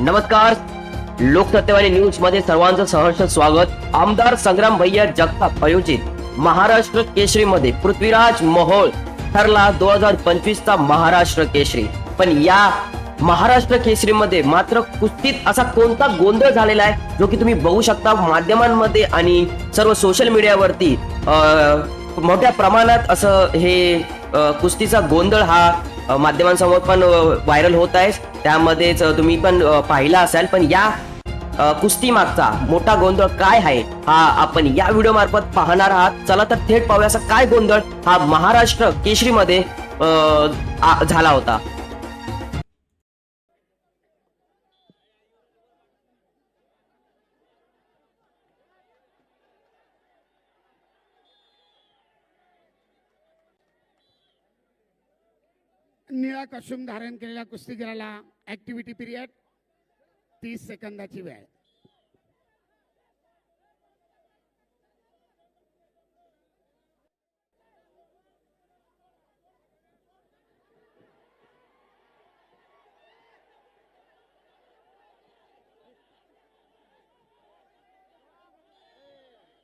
नमस्कार. लोकसत्तेवाणी न्यूजमध्ये सर्वांचं सहर्ष स्वागत. आमदार संग्राम भैया जगताप आयोजित महाराष्ट्र केसरी मध्ये पृथ्वीराज मोहोळ ठरला दोन हजार पंचवीस चा महाराष्ट्र केसरी पण या महाराष्ट्र केसरी मध्ये मात्र कुस्तीत असा कोणता गोंधळ झालेला आहे जो की तुम्ही बघू शकता माध्यमांमध्ये आणि सर्व सोशल मीडियावरती अं, मोठ्या प्रमाणात असं हे कुस्तीचा गोंधळ हा माध्यमांसमोर पण व्हायरल होत आहे त्यामध्येच तुम्ही पण पाहिला असाल. पण या कुस्ती मागचा मोठा गोंधळ काय आहे हा आपण या व्हिडिओ मार्फत पाहणार आहात. चला तर थेट पाहूया असा काय गोंधळ हा महाराष्ट्र केशरीमध्ये झाला होता. निळा कॉस्ट्युम धारण केलेल्या कुस्तीगिराला ऍक्टिव्हिटी पिरियड तीस सेकंदाची वेळ.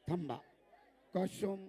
थांबा. कॉस्ट्युम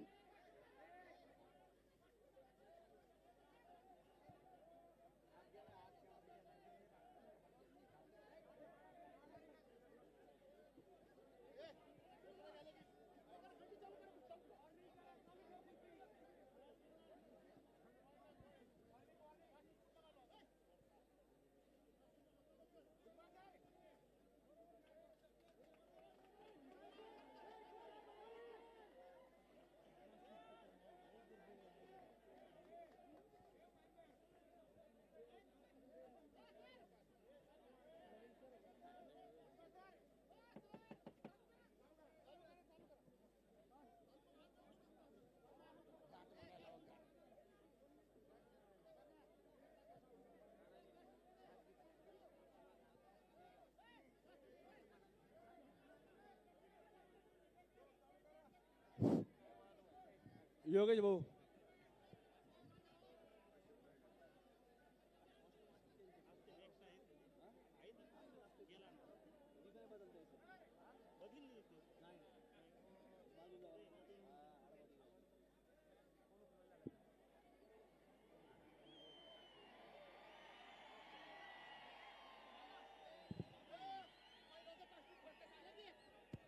योगेश भाऊ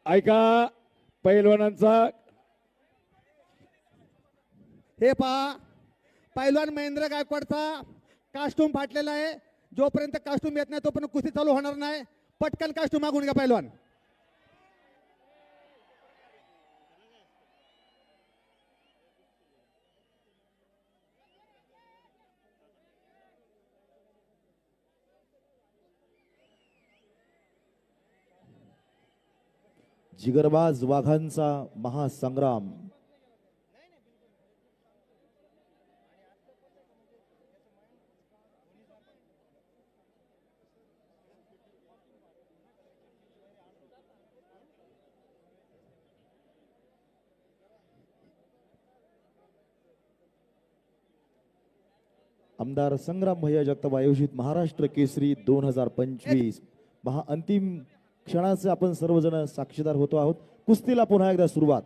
ऐका पैलवानांचा हे पहा. पैलवान महेंद्र गायकवाडचा कास्टूम फाटलेला आहे. जोपर्यंत कास्टूम येत नाही तोपर्यंत कुस्ती चालू होणार नाही. पटकन कास्टूम मागून घ्या पैलवान. जिगरबाज वाघांचा महासंग्राम. आमदार संग्राम भैया जगताप आयोजित महाराष्ट्र केसरी दोन हजार पंचवीस. महा अंतिम क्षणाचे आपण सर्वजण साक्षीदार होतो आहोत. कुस्तीला पुन्हा एकदा सुरुवात.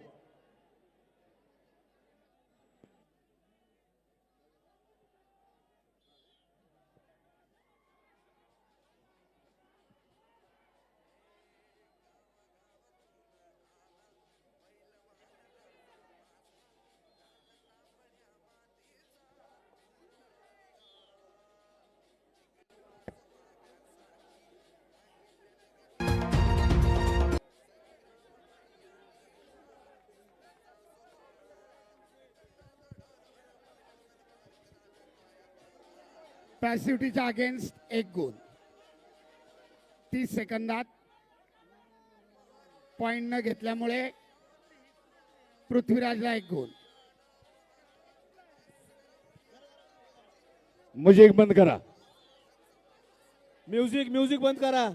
पॅसिव्हिटीच्या अगेन्स्ट एक गुण तीस सेकंदात पॉइंट न घेतल्यामुळे पृथ्वीराजला एक गुण म्युझिक बंद करा. म्युझिक म्युझिक बंद करा.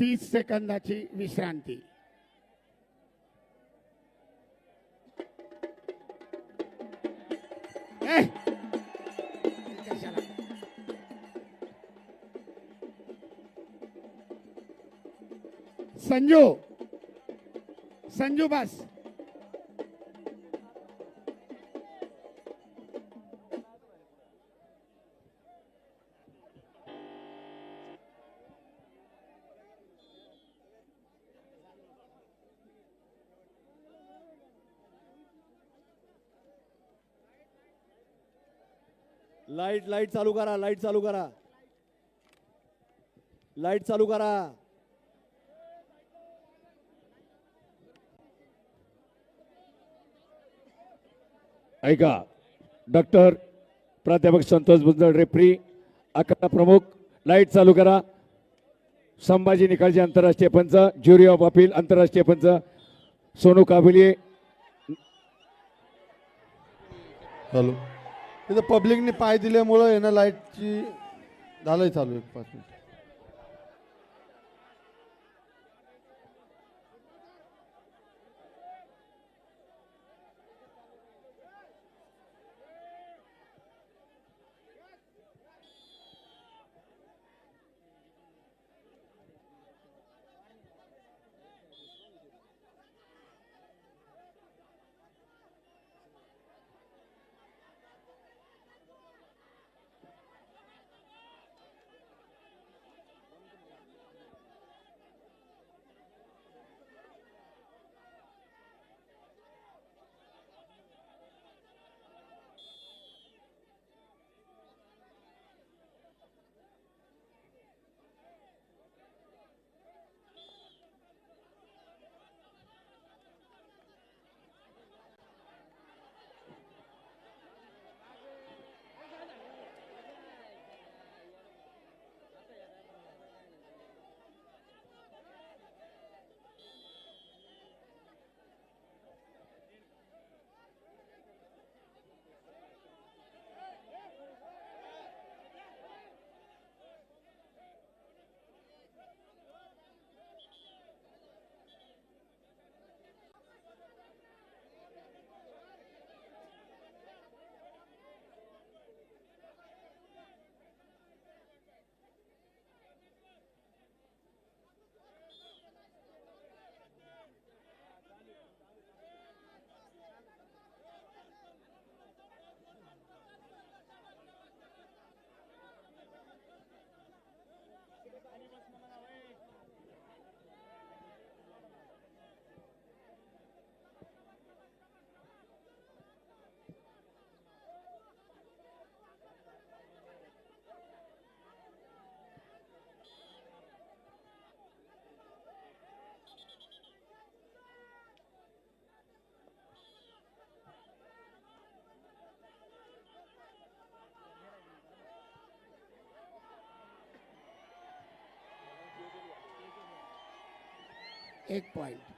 तीस सेकंदाची विश्रांती. ए! संजू. संजू बस. लाइट लाइट चालू करा लाइट चालू करा. लाइट चालू करा. ऐका डॉक्टर प्राध्यापक संतोष बुंजळ रेफ्री अकरा प्रमुख लाइट चालू करा. संभाजी निकालचे आंतरराष्ट्रीय पंच ज्युरी ऑफ अपील आंतरराष्ट्रीय पंच सोनू काबिलिये हॅलो. तिथं पब्लिकने पाय दिल्यामुळं येणं लाईटची झालंय चालू एक पाच मिनिट. एक पॉइंट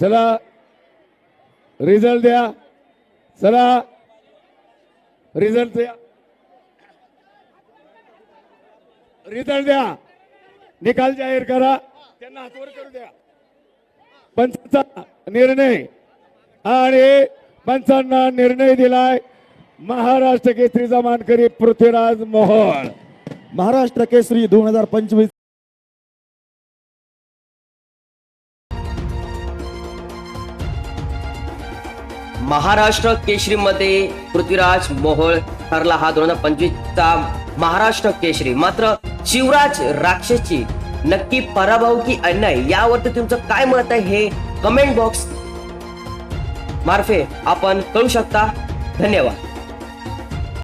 चला रिझल्ट द्या. चला रिझल्ट द्या. रिझल्ट द्या. निकाल जाहीर करा. त्यांना हातवर करू द्या. पंचाचा निर्णय आणि पंचांना निर्णय दिलाय महाराष्ट्र केसरीचा मानकरी पृथ्वीराज मोहोळ. महाराष्ट्र केसरी दोन हजार पंचवीस महाराष्ट्र केशरीमध्ये पृथ्वीराज मोहोळ ठरला हा दोन हजार पंचवीसचा महाराष्ट्र केशरी. मात्र शिवराज राक्षसची नक्की पराभव की अन्याय यावरती तुमचं काय मत आहे हे कमेंट बॉक्स मार्फे आपण कळू शकता. धन्यवाद.